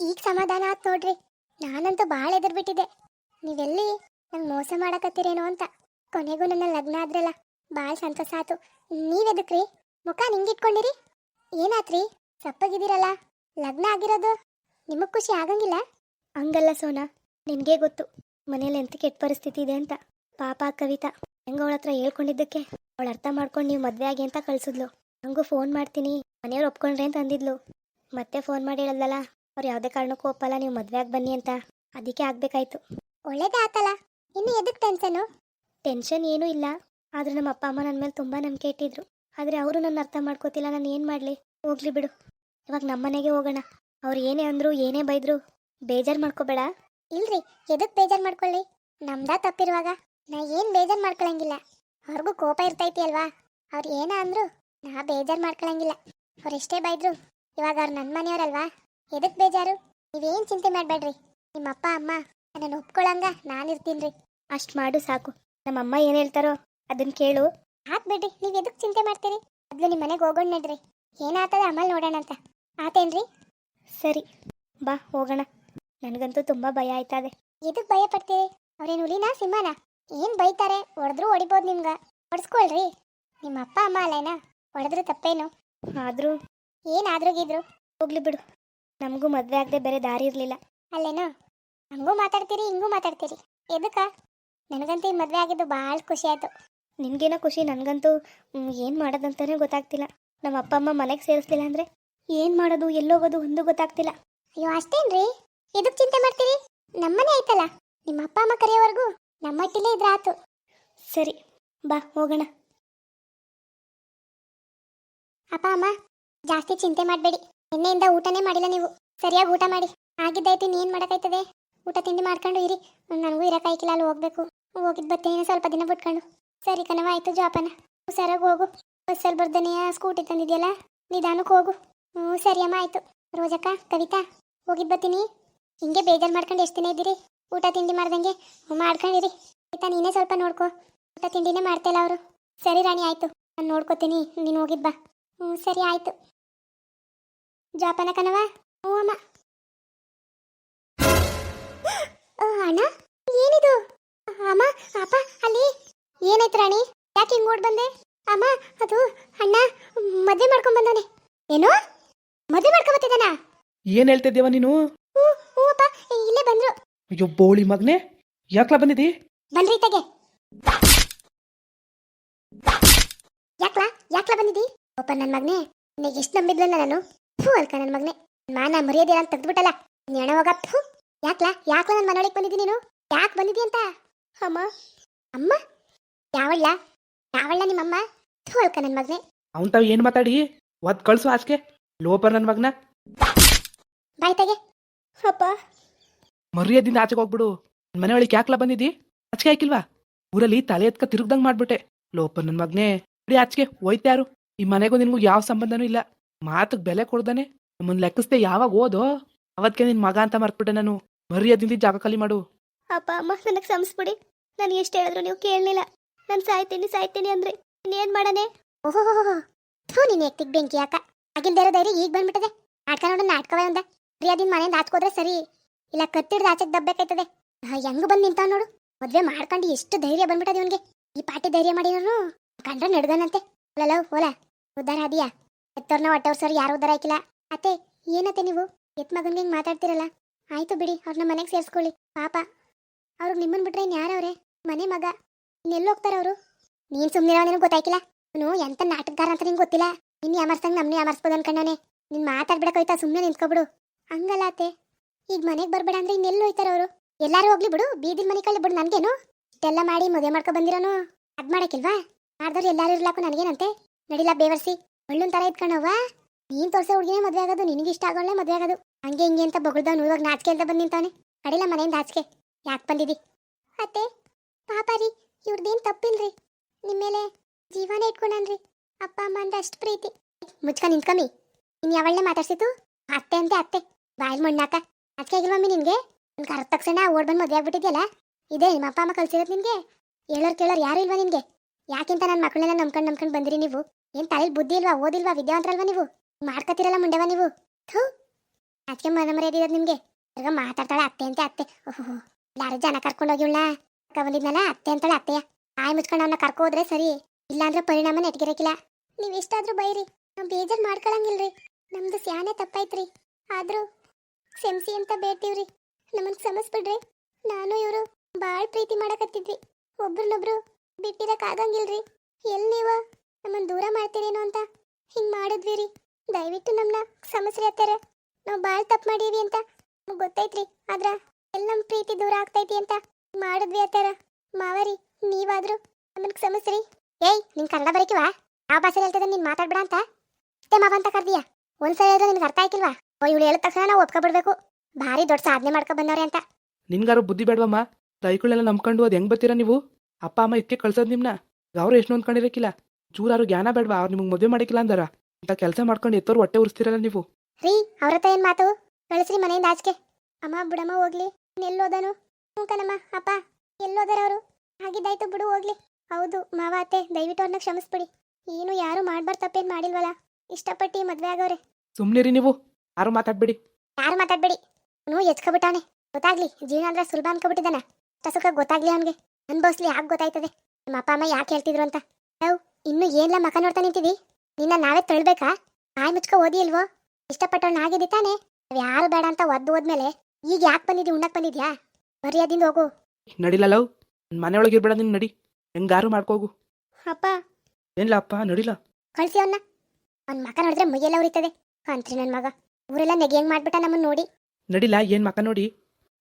ಈಗ ಸಮಾಧಾನ ಆತ್ ನೋಡ್ರಿ. ನಾನಂತೂ ಭಾಳ ಬಿಟ್ಟಿದ್ದೆ ನೀವೆಲ್ಲಿ ನಂಗೆ ಮೋಸ ಮಾಡಕತ್ತೀರೇನೋ ಅಂತ. ಕೊನೆಗೂ ನನ್ನ ಲಗ್ನ ಆದ್ರಲ್ಲ. ಭಾಳ ಸಂತೋಷ ಆತು. ನೀವೆದಕ್ರಿ? ಮುಖ ನಿಂಗಿಟ್ಕೊಂಡಿರಿ? ಏನಾತ್ರಿ? ಸಪ್ಪಗಿದ್ದೀರಲ್ಲ? ಲಗ್ನ ಆಗಿರೋದು? ನಿಮಗ್ ಖುಷಿ ಆಗಂಗಿಲ್ಲ? ಹಂಗಲ್ಲ ಸೋನಾ. ನಿನಗೆ ಗೊತ್ತು. ಮನೇಲಿ ಎಂತ ಕೆಟ್ಟ ಪರಿಸ್ಥಿತಿ ಇದೆ ಅಂತ. ಪಾಪ ಕವಿತಾ. ಹೆಂಗ ಅವಳ ಹತ್ರ ಹೇಳ್ಕೊಂಡಿದ್ದಕ್ಕೆ. ಅವಳು ಅರ್ಥ ಮಾಡ್ಕೊಂಡು ನೀವು ಮದ್ವೆ ಆಗಿ ಅಂತ ಕಳ್ಸಿದ್ಲು. ನಂಗೂ ಫೋನ್ ಮಾಡ್ತೀನಿ. ಮನೆಯವ್ರು ಒಪ್ಕೊಂಡ್ರೆ ಅಂತ ಅಂದಿದ್ಲು. ಮತ್ತೆ ಫೋನ್ ಮಾಡಿ ಹೇಳಲ್ಲ ಅವ್ರು ಯಾವುದೇ ಕಾರಣಕ್ಕೂ ಒಪ್ಪಲ್ಲ ನೀವು ಮದುವೆ ಆಗಿ ಬನ್ನಿ ಅಂತ. ಅದಕ್ಕೆ ಆಗಬೇಕಾಯ್ತು. ಒಳ್ಳೇದೇ ಆತಲ್ಲ ಇನ್ನು ಎದಕ್ಕೆ ಟೆನ್ಷನು ಟೆನ್ಷನ್ ಏನೂ ಇಲ್ಲ. ಆದ್ರೆ ನಮ್ಮ ಅಪ್ಪ ಅಮ್ಮ ನನ್ನ ಮೇಲೆ ತುಂಬ ನಂಬಿಕೆ ಇಟ್ಟಿದ್ರು. ಆದರೆ ಅವರು ನನ್ನ ಅರ್ಥ ಮಾಡ್ಕೋತಿಲ್ಲ ನಾನು ಏನು ಮಾಡಲಿ? ಹೋಗ್ಲಿ ಬಿಡು. ಇವಾಗ ನಮ್ಮ ಮನೆಗೆ ಹೋಗೋಣ. ಅವ್ರು ಏನೇ ಅಂದರು ಏನೇ ಬೈದ್ರು ಬೇಜಾರು ಮಾಡ್ಕೋಬೇಡ. ಇಲ್ರಿ ಎದಕ್ಕೆ ಬೇಜಾರು ಮಾಡ್ಕೊಳ್ಳಿ? ನಮ್ದ ತಪ್ಪಿರುವಾಗ ನಾ ಏನು ಬೇಜಾರು ಮಾಡ್ಕೊಳ್ಳಂಗಿಲ್ಲ ಅವ್ರಿಗೂ ಕೋಪ ಇರ್ತೈತಿ ಅಲ್ವಾ ಅವ್ರು ಏನ ಅಂದ್ರು ನಾ ಬೇಜಾರು ಮಾಡ್ಕೊಳ್ಳಂಗಿಲ್ಲ ಅವ್ರು ಎಷ್ಟೇ ಬೈದ್ರು ಇವಾಗ ಅವ್ರು ನನ್ನ ಮನೆಯವ್ರಲ್ವಾ? ಎದಕ್ ಬೇಜಾರು? ನೀವೇನ್ ಚಿಂತೆ ಮಾಡ್ಬೇಡ್ರಿ. ನಿಮ್ಮ ಅಪ್ಪ ಅಮ್ಮ ನನ್ನನ್ನು ಒಪ್ಕೊಳಂಗ ನಾನು ಇರ್ತೀನ್ರಿ. ಅಷ್ಟು ಮಾಡು ಸಾಕು. ನಮ್ಮ ಅಮ್ಮ ಏನು ಹೇಳ್ತಾರೋ ಅದನ್ನ ಕೇಳು. ಆತ್ ಬಿಡ್ರಿ ನೀವ್ ಎದಕ್ ಚಿಂತೆ ಮಾಡ್ತೀರಿ? ಅದ್ಲು ನಿಮ್ಮ ಮನೆಗೆ ಹೋಗೋಣ ನಡ್ರಿ. ಏನಾತದ ಅಮ್ಮಲ್ ನೋಡೋಣ ಅಂತ. ಆತೇನ್ರಿ? ಸರಿ ಬಾ ಹೋಗೋಣ. ನನಗಂತೂ ತುಂಬಾ ಭಯ ಆಯ್ತದೆ. ಎದಕ್ ಭಯ ಪಡ್ತೀರಿ? ಅವ್ರೇನು ಹುಲಿನಾ ಸಿಂಹನ? ಏನ್ ಬೈತಾರೆ? ಹೊಡೆದ್ರು ಹೊಡಿಬೋದು ನಿಮ್ಗ. ಹೊಡ್ಸ್ಕೊಳ್ರಿ. ನಿಮ್ಮ ಅಪ್ಪ ಅಮ್ಮ ಅಲ್ಲೇನಾ? ಹೊಡೆದ್ರು ತಪ್ಪೇನು? ಆದ್ರೂ ಏನಾದ್ರೂ ಗಿದ್ರು? ಹೋಗ್ಲಿ ಬಿಡು. ನಮಗೂ ಮದುವೆ ಆಗದೆ ಬೇರೆ ದಾರಿ ಇರಲಿಲ್ಲ. ಅಲ್ಲೇನೋ? ಹಂಗೂ ಮಾತಾಡ್ತೀರಿ, ಹಿಂಗೂ ಮಾತಾಡ್ತೀರಿ. ಎದಕ್ಕ? ನನಗಂತೂ ಈ ಮದುವೆ ಆಗಿದ್ದು ಭಾಳ ಖುಷಿ ಆಯ್ತು. ನಿನಗೇನೋ ಖುಷಿ, ನನಗಂತೂ ಏನು ಮಾಡೋದಂತಾನೆ ಗೊತ್ತಾಗ್ತಿಲ್ಲ. ನಮ್ಮ ಅಪ್ಪ, ಅಮ್ಮ ಮನೆಗೆ ಸೇರಿಸ್ಲಿಲ್ಲ ಅಂದರೆ ಏನು ಮಾಡೋದು, ಎಲ್ಲೋಗೋದು ಒಂದು ಗೊತ್ತಾಗ್ತಿಲ್ಲ. ಅಯ್ಯೋ, ಅಷ್ಟೇನ್ರಿ? ಎದಕ್ಕೆ ಚಿಂತೆ ಮಾಡ್ತೀರಿ? ನಮ್ಮನೆ ಆಯ್ತಲ್ಲ? ನಿಮ್ಮ ಅಪ್ಪ, ಅಮ್ಮ ಕರೆಯೋವರೆಗೂ ನಮ್ಮಟ್ಟಿಲೇ ಇದ್ರೆ ಆತು. ಸರಿ, ಬಾ, ಹೋಗೋಣ. ಅಪ್ಪ, ಅಮ್ಮ, ಜಾಸ್ತಿ ಚಿಂತೆ ಮಾಡಬೇಡಿ. ನಿನ್ನೆಯಿಂದ ಊಟನೇ ಮಾಡಿಲ್ಲ ನೀವು. ಸರಿಯಾಗಿ ಊಟ ಮಾಡಿ. ಆಗಿದ್ದಾಯ್ತು ಇನ್ನೇನು ಮಾಡೋಕ್ಕಾಯ್ತದೆ? ಊಟ ತಿಂಡಿ ಮಾಡ್ಕೊಂಡು ಇರಿ. ನನಗೂ ಇರೋಕ್ಕಾಯ್ಕಿಲ್ಲ ಅಲ್ಲಿ ಹೋಗ್ಬೇಕು. ಹೋಗಿದ್ ಬರ್ತೇನೆ ಸ್ವಲ್ಪ ದಿನ ಬಿಟ್ಕೊಂಡು. ಸರಿ ಕಣವ ಆಯ್ತು ಜಾಪನ. ಹುಷಾರಾಗಿ ಹೋಗು. ಬಸ್ಸಲ್ಲಿ ಬರ್ದನೆಯ ಸ್ಕೂಟಿ ತಂದಿದ್ಯಲ್ಲ? ನಿಧಾನಕ್ಕೆ ಹೋಗು. ಹ್ಞೂ ಸರಿ ಅಮ್ಮ, ಆಯ್ತು. ರೋಜಕ್ಕ, ಕವಿತಾ, ಹೋಗಿದ್ ಬರ್ತೀನಿ ಹಿಂಗೆ ಬೇಜಾರು ಮಾಡ್ಕೊಂಡು ಎಷ್ಟು ದಿನ ಇದ್ದೀರಿ? ಊಟ ತಿಂಡಿ ಮಾಡ್ದಂಗೆ? ಮಾಡ್ಕೊಂಡಿರಿ ಆಯ್ತಾ ನೀನೇ ಸ್ವಲ್ಪ ನೋಡ್ಕೊ. ಊಟ ತಿಂಡಿನೇ ಮಾಡ್ತಾಯಿಲ್ಲ ಅವರು. ಸರಿ ರಾಣಿ, ಆಯಿತು. ನಾನು ನೋಡ್ಕೋತೀನಿ, ನೀನು ಹೋಗಿದ್ ಬಾ. ಹ್ಞೂ ಸರಿ, ಆಯ್ತು. ಜಾಪಾನ ಕನವ ಹ್ಞೂ ಅಮ್ಮ. ಓ ಅಣ್ಣ ಏನಿದು? ಅಮ್ಮ ಅಪ್ಪ ಅಲ್ಲಿ. ಏನಾಯ್ತು ರಾಣಿ? ಯಾಕೆ ಹಿಂಗ್ ಓಡ್ ಬಂದೆ? ಅಮ್ಮ ಅದು ಅಣ್ಣ ಮದ್ವೆ ಮಾಡ್ಕೊಂಡ್ ಬಂದಾನೆ ಏನು? ಮದ್ವೆ ಮಾಡ್ಕೊಂಬತ್ತಿದಾನ ಏನ್ ಹೇಳ್ತಿದ್ದೀವ ನೀನು? ಹ್ಞೂ ಹ್ಞೂ ಅಪ್ಪ ಇಲ್ಲೇ ಬಂದ್ರು. ಅಯ್ಯೋ ಬೋಳಿ ಮಗ್ನೆ. ಯಾಕ್ಲ ಬಂದಿದ್ದಿ? ಬನ್ರಿ ತಗೆ ಯಾಕ್ಲ? ಯಾಕ್ಲ ಬಂದಿದಿ ಅಪ್ಪ ನನ್ನ ಮಗನೇ ನಿನಗೆ ಎಷ್ಟು ನಂಬಿದ್ಲಲ್ಲ ನಾನು? ಥೂ ಅಲ್ಕ ನನ್ನ ಮಗನೇ. ಮಾನ ಮರ್ಯಾದೆ ಅಂತ ತೆಗೆದ್ಬಿಟ್ಟಲ್ಲ. ನೆಣ ಹೋಗ ಫೂ. ಯಾಕ್ಲಾ? ಯಾಕ್ಲ ನನ್ನ ಮನೊಳಗೆ ಬಂದಿದ್ದಿ ನೀನು? ಯಾಕೆ ಬಂದಿದ್ದಿ ಅಂತ? ಅಮ್ಮ. ಅಮ್ಮ? ಯಾವಳ್ಳ? ಯಾವಳ್ಳ ನಿಮ್ಮಮ್ಮ ಥೂ ಅಲ್ಕ ನನ್ನ ಮಗನೇ. ಅವನ್ ತಾವ್ ಏನ್ ಮಾತಾಡಿ? ಒದ್ ಕಳ್ಸು ಆಚೆಗೆ ಲೋಪರ್ ನನ್ ಮಗ್ನ. ಬಾಯ್ ತೆಗೆ. ಅಪ್ಪ. ಮರ್ಯಾದಿಂದ ಆಚೆಗೆ ಹೋಗ್ಬಿಡು. ನನ್ ಮನೆ ಒಳಗೆ ಯಾಕ್ಲ ಬಂದಿದ್ದಿ? ಆಚೆಗೆ ಹಾಕಿಲ್ವಾ? ಊರಲ್ಲಿ ತಲೆ ಎತ್ಕ ತಿರುಗ್ದಂಗ್ ಮಾಡ್ಬಿಟ್ಟೆ. ಲೋಪರ್ ನನ್ ಮಗ್ನೆ. ಬಿಡಿ ಆಚೆಗೆ ಹೋಯ್ತಾರು ಈ ಮನೆಗೂ ನಿನ್ಗೂ ಯಾವ ಸಂಬಂಧನೂ ಇಲ್ಲ. ಮಾತಕ್ ಬೆಲೆ ಕೊಡ್ದಾನೆ? ನಮ್ಮನ್ ಲೆಕ್ಕಿಸ್ದೆ ಯಾವಾಗ ಓದೋ? ಅವತ್ಕೆ ನಿನ್ ಮಗ ಅಂತ ಮರ್ತ್ಬಿಟ್ಟೆ ನಾನು. ಮರ್ಯಾದಿಂದ ಜಾಗ ಖಾಲಿ ಮಾಡು. ಅಪ್ಪ, ಅಮ್ಮ, ನನಗೆ ಸಂಸ್ಬಿಡಿ ನಾನು ಎಷ್ಟು ಹೇಳಿದ್ರು ನೀವು ಕೇಳಲಿಲ್ಲ. ನಾನು ಸಾಯ್ತೀನಿ ಸಾಯ್ತೀನಿ ಅಂದ್ರೆ ಇನ್ನೇನ್ ಮಾಡನೆ? ಓಹೋ ಥೂ, ನೀನು ಎತ್ತಿಗೆ ಬೆಂಕಿ ಯಾಕ ಆಗಿಲ್ದೇ ಇರೋ ಧೈರ್ಯ ಈಗ ಬಂದ್ಬಿಟ್ಟದೆ. ನಾಟಕ ನೋಡು, ನಾಟಕವೇ ಒಂದ ಪ್ರಿಯಾದಿನ ಮನೆಯಿಂದ ಆಚ್ಕೋದ್ರೆ ಸರಿ. ಇಲ್ಲ ಕತ್ತಿಡ್ದು ಆಚೆಗೆ ದಬ್ಬಬೇಕಾಯ್ತದೆ ಹೆಂಗ್ ಬಂದು ನಿಂತಾವ್ ನೋಡು. ಮದ್ವೆ ಮಾಡ್ಕೊಂಡು ಎಷ್ಟು ಧೈರ್ಯ ಬಂದ್ಬಿಟ್ಟದೆ ಇವನ್ಗೆ. ಈ ಪಾಟಿ ಧೈರ್ಯ ಮಾಡಿರೋನು ಕಂಡ್ರೆ ನಡ್ದನಂತೆ ಅಲ್ಲಲ್ಲ ಓಲ ಉದ್ದಾರ ಆದಿಯಾ? ಎತ್ತವ್ರನ್ನ ಸರ್ ಯಾರು ಉದ್ದಾರ ಹಾಕಿಲ್ಲ. ಅತ್ತೆ, ಏನತ್ತೆ ನೀವು? ಎತ್ ಮಗನ್ಗೆ ಹಿಂಗೆ ಮಾತಾಡ್ತಿರಲ್ಲ? ಆಯ್ತು ಬಿಡಿ ಅವ್ರನ್ನ ಮನೆಗೆ ಸೇರಿಸ್ಕೊಳ್ಳಿ. ಪಾಪ. ಅವ್ರಿಗೆ ನಿಮ್ಮನ್ ಬಿಟ್ರೆ ಯಾರವ್ರೆ ಮನೆ ಮಗ. ಇನ್ನೆಲ್ಲಿ ಹೋಗ್ತಾರೆ ಅವರು? ನೀನ್ ಸುಮ್ಮನೆ ನಿನಗೆ ಗೊತ್ತಾಯ್ಕಿಲ್ಲ. ಅವನು ಎಂತ ನಾಟಕಗಾರ ಅಂತ ನಿಂಗೆ ಗೊತ್ತಿಲ್ಲ. ನಿನ್ನ ಯಾಮರ್ಸಂಗ್ ನಮ್ನೇ ಯಾಮರ್ಸ್ಬೋದು ಅನ್ಕೊಂಡವನೆ. ನಿನ್ ಮಾತಾಡ್ಬಿಡಕ್ ಸುಮ್ಮನೆ ನಿಂತ್ಕೊಬಿಡು. ಹಂಗಲ್ಲ ಅತ್ತೆ. ಈಗ ಮನೆಗೆ ಬರಬೇಡ ಅಂದ್ರೆ ಇನ್ನೆಲ್ಲಿ ಹೋಯ್ತಾರ ಅವರು? ಎಲ್ಲಾರು ಹೋಗ್ಲಿ ಬಿಡು ಬೀದಿನ ಮನೆ ಕಳ್ಳಿ ಬಿಡು ನನ್ಗೇನು? ಇಷ್ಟೆಲ್ಲ ಮಾಡಿ ಮದುವೆ ಮಾಡ್ಕೊ ಬಂದಿರೋನು? ಅದ್ ಮಾಡಕ್ಕಿಲ್ವಾ? ಮಾಡ್ದವ್ರು ಎಲ್ಲಾರು ಇರ್ಲಾಕು ನನಗೇನಂತೆ? ನಡಿಲ್ಲ ಬೇವರ್ಸಿ. ಒಳ್ಳೊಂದ್ ತರ ಇಟ್ಕೊಂಡವ್ವ ನೀನ್ ತೋರ್ಸೋ ಹುಡುಗಿನೇ ಮದ್ವೆ ಆಗೋದು, ನಿನಗೆ ಇಷ್ಟ ಆಗೋಳೆ ಮದ್ವೆ ಆಗೋದು. ಹಂಗೆ ಹಿಂಗೆ ಅಂತ ಬೊಗಳ್ದವ್ನು ಇವಾಗ ನಾಚಿಕೆ ಅಂತ ಬಂದ್ ನಿಂತವನೆ. ಕಡಿಲ್ಲ ಮನೆಯಿಂದ ಆಚಿಕೆ ಯಾಕೆ ಬಂದಿದಿ? ಅತ್ತೆ, ಪಾಪ ರೀ ಇವ್ರದ್ದೇನು ತಪ್ಪಿಲ್ರಿ. ನಿಮ್ಮ ಮೇಲೆ ಜೀವನ ಇಟ್ಕೊಂಡನ್ರಿ. ಅಪ್ಪ, ಅಮ್ಮ ಅಂದ್ರೆ ಅಷ್ಟು ಪ್ರೀತಿ. ಮುಚ್ಕ ನಿಂತ್ಕಮ್ಮಿ ಇನ್ ಯಾವಳ್ಳೆ ಮಾತಾಡ್ಸಿತು ಅತ್ತೆ ಅಂತೆ ಅತ್ತೆ. ಬಾಯಲ್ ಮಣ್ಣಾಕ. ಅದಕ್ಕೆ ಆಗಿಲ್ಲ ಮಮ್ಮಿ ನಿನ್ಗೆ? ನನ್ ಕರೆದ ತಕ್ಷಣ ಓಡ್ ಬಂದು ಮದುವೆ ಆಗ್ಬಿಟ್ಟಿದ್ಯಲ್ಲ? ಇದೇ ನಿಮ್ಮ ಅಪ್ಪ, ಅಮ್ಮ ಕಲ್ಸಿರೋದು ನಿನ್ಗೆ ಹೇಳೋರು ಕೇಳೋರು ಯಾರು ಇಲ್ವಾ ನಿಮಗೆ? ಯಾಕಿಂತ ನನ್ನ ಮಕ್ಕಳನ್ನೆಲ್ಲ ನಂಬ್ಕೊಂಡು ನಂಬ್ಕೊಂಡು ಬಂದಿರಿ ನೀವು? ಏನ್ ತಲೆಲಿ ಬುದ್ಧಿ ಇಲ್ವಾ, ಓದಿಲ್ವಾ, ವಿದ್ಯಾವಂತರಲ್ವಾ ನೀವು? ಮಾಡ್ಕತಿರಲ್ಲ ಮುಂಡೆವ ನೀವು? ಥೂ! ಅದಕ್ಕೆ ಮನ ಮರ್ಯಾದಿರೋದು ನಿಮ್ಗೆ. ಇವಾಗ ಮಾತಾಡ್ತಾಳೆ ಅತ್ತೆ ಅಂತ ಅತ್ತೆ. ಓಹೋ ಯಾರು ಜನ ಕರ್ಕೊಂಡು ಹೋಗಿವಳ ಅಕ್ಕ ಬಂದಿದ್ನಲ್ಲ, ಅತ್ತೆ ಅಂತಾಳೆ ಅತ್ತೆಯ. ಆಯ್ ಮುಚ್ಕೊಂಡು ಅವನ್ನ ಕರ್ಕೊ ಹೋದ್ರೆ ಸರಿ. ಇಲ್ಲಾಂದ್ರೆ ಪರಿಣಾಮ ನೆಟ್ಗಿರಕಿಲ್ಲ. ನೀವ್ ಎಷ್ಟಾದ್ರೂ ಬೈರಿ. ನಾವ್ ಬೇಜಾರ್ ಮಾಡ್ಕೊಳಂಗಿಲ್ರಿ. ನಮ್ದು ಸ್ಯಾನೆ ತಪ್ಪಾಯ್ತ್ರಿ. ಆದ್ರೂ ಸೆಮ್ಸಿ ಅಂತ ಬೇಡ್ತೀವ್ರಿ. ನಮ್ಮನ್ ಕ್ಷಮಿಸ್ಬಿಡ್ರಿ. ನಾನು ಇವರು ಬಾಳ್ ಪ್ರೀತಿ ಮಾಡಕತ್ತಿದ್ವಿ. ಒಬ್ರನ್ನೊಬ್ರು ಬಿಟ್ಟಿರಕ್ ಆಗಂಗಿಲ್ರಿ. ನೀವು ನೀವ? ನಮ್ಮನ್ ದೂರ ಮಾಡ್ತೀರೇನೋ ಅಂತ. ಹಿಂಗ್ ಮಾಡಿದ್ವಿ ರೀ. ದಯವಿಟ್ಟು ನಮ್ನ ಸಮಸ್ಯೆ ಅತ್ತಾರ ನಾವು ಬಾಳ್ ತಪ್ಪು ಮಾಡೀವಿ ಅಂತ. ಗೊತ್ತೈತ್ರಿ. ಆದ್ರ ಎಲ್ಲ ನಮ್ ಪ್ರೀತಿ ದೂರ ಆಗ್ತೈತಿ ಅಂತ ಮಾಡಿದ್ವಿ ಅತ್ತಾರ ಮಾವರಿ ನೀವಾದ್ರೂ ನಮ್ಮನ್ ರೀ. ಏಯ್, ನಿನ್ ಕನ್ನಡ ಬರಕಿವಾ ಆ ಭಾಷೆ ಹೇಳ್ತದೆ ನೀನ್ ಮಾತಾಡ್ಬೇಡ ಅಂತ. ಇಷ್ಟೇ ಮಾವ ಅಂತ ಕರ್ದಿಯಾ? ಒಂದ್ಸಲ ಹೇಳಿದ್ರೆ ನಿನ್ಗೆ ಅರ್ಥ ಆಯ್ಕಿಲ್ವಾ ಓ, ಇವಳು ಹೇಳಿದ ತಕ್ಷಣ ನಾವು ಒಪ್ಕೊಬಿಡ್ಬೇಕು. ಭಾರಿ ದೊಡ್ಡ ಸಾಧನೆ ಮಾಡ್ಕೊ ಬಂದವ್ರೆ ಅಂತ. ನಿನ್ಗಾರು ಬುದ್ಧಿ ಬೇಡವಮ್ಮ. ದೈಗಳೆಲ್ಲ ನಂಬ್ಕೊಂಡು ಅದು ಹೆಂಗ್ ಬರ್ತೀರಾ ನೀವು? ಅಪ್ಪ, ಅಮ್ಮ ಇದಕ್ಕೆ ಕಳ್ಸೋದು ನಿಮ್ನ. ಅವ್ರು ಎಷ್ಟು ಹೊಂದ್ಕೊಂಡಿರಕ್ಕಿಲ್ಲ ಚೂರಾರು ಜ್ಞಾನ ಬೇಡವಾ ಅವ್ರು ನಿಮ್ಗೆ ಮದುವೆ ಮಾಡಿಕ್ಕಿಲ್ಲ ಅಂದಾರ? ಇಂಥ ಕೆಲಸ ಮಾಡ್ಕೊಂಡು ಎತ್ತೋರು ಹೊಟ್ಟೆ ಉರಿಸ್ತಿರಲ್ಲ ನೀವು. ರೀ ಅವ್ರ ಹತ್ರ ಏನ್ ಮಾತು? ಕಳಿಸ್ರಿ ಮನೆಯಿಂದ ಆಚೆಗೆ. ಅಮ್ಮ ಬಿಡಮ್ಮ ಹೋಗ್ಲಿ. ಎಲ್ಲೋದನು ಹ್ಞೂಕನಮ್ಮ ಅಪ್ಪ. ಎಲ್ಲೋದರ ಅವರು? ಹಾಗಿದ್ದಾಯ್ತು ಬಿಡು ಹೋಗ್ಲಿ. ಹೌದು ಮಾವ ಅತ್ತೆ ದಯವಿಟ್ಟು ಅವ್ರನ್ನ ಕ್ಷಮಿಸ್ಬಿಡಿ. ಏನು ಯಾರು ಮಾಡ್ಬಾರ್ದು ತಪ್ಪೇನ್ ಮಾಡಿಲ್ವಲ್ಲ? ಇಷ್ಟಪಟ್ಟು ಮದ್ವೆ ಆಗವ್ರೆ. ಸುಮ್ಮನಿರಿ ನೀವು. ಯಾರು ಮಾತಾಡ್ಬೇಡಿ. ಯಾರು ಮಾತಾಡ್ಬೇಡಿ? ನೂ ಎಚ್ಕೊಬಿಟ್ಟಾನೆ. ಗೊತ್ತಾಗ್ಲಿ ಜೀವನ ಅಂದ್ರೆ ಸುಲಭ ಅನ್ಕೊಬಿಟ್ಟಿದ್ದಾನ. ಅಷ್ಟ ಸುಖ ಗೊತ್ತಾಗ್ಲಿ ಅವನಿಗೆ. ಅನ್ಭವಿಸ್ಲಿ ಯಾಕೆ ಗೊತ್ತಾಯ್ತದೆ? ನಮ್ಮ ಅಪ್ಪ ಅಮ್ಮ ಯಾಕೆ ಹೇಳ್ತಿದ್ರು ಅಂತ? ಇನ್ನು ಏನ್ಲ ಮಕ ನೋಡ್ತಾ ನಿಂತಿದಿ ನಿನ್ನ ನಾವೇ ತಳ್ಬೇಕಾ? ಬಾಯ್ ಮುಚ್ಕೊ ಓದಿ ಇಲ್ವೋ ಇಷ್ಟಪಟ್ಟವಳು ಆಗಿದ್ದಿ ತಾನೆ? ನಾವ್ ಯಾರು ಬೇಡ ಅಂತ ಒದ್ದು ಹೋದ್ಮೇಲೆ ಈಗ ಯಾಕೆ ಬಂದಿದ್ದಿ ಉಣ್ಣಕ್ ಬಂದಿದ್ಯಾ? ಮರ್ಯಾದಿಂದ ಹೋಗು. ನಡಿಲ್ಲ ಲವ್ ಮನೆ ಮನೆಯೊಳಗೆ ಇರ್ಬೇಡ ನೀನು ನಡಿ. ಹೆಂಗಾರು ಮಾಡ್ಕೋಗು. ಅಪ್ಪ. ಏನ್ಲ ಅಪ್ಪ ನಡಿಲ್ಲ ಕಳ್ಸಿ ಅವನ್ನ ಅವ್ನ ಮಕ ನೋಡಿದ್ರೆ ಮೈಯೆಲ್ಲ ಉರಿತದೆ. ಅಂತ್ರಿ ನನ್ನ ಮಗ. ಊರೆಲ್ಲ ನೆಗೆ ಹೆಂಗ್ ಮಾಡ್ಬಿಟ್ಟ ನಮ್ಮನ್ನ ನೋಡಿ. ನಡಿಲ್ಲ ಏನ್ ಮಕ ನೋಡಿ?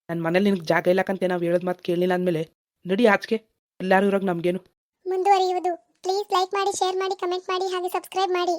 ನನ್ನ ಮನೇಲಿ ನಿನಗೆ ಜಾಗ ಇಲ್ಲಕಂತೆ ನಾವು ಹೇಳೋದ್ ಮಾತು ಕೇಳಲಿಲ್ಲ ಅಂದ್ಮೇಲೆ ನಡಿ ಆಚೆಗೆ. ಎಲ್ಲರೂ ಇರೋಗ್ ನಮ್ಗೇನು. ಮುಂದುವರಿಯುವುದು. ಪ್ಲೀಸ್ ಲೈಕ್ ಮಾಡಿ ಶೇರ್ ಮಾಡಿ ಕಮೆಂಟ್ ಮಾಡಿ ಹಾಗೆ ಸಬ್ಸ್ಕ್ರೈಬ್ ಮಾಡಿ.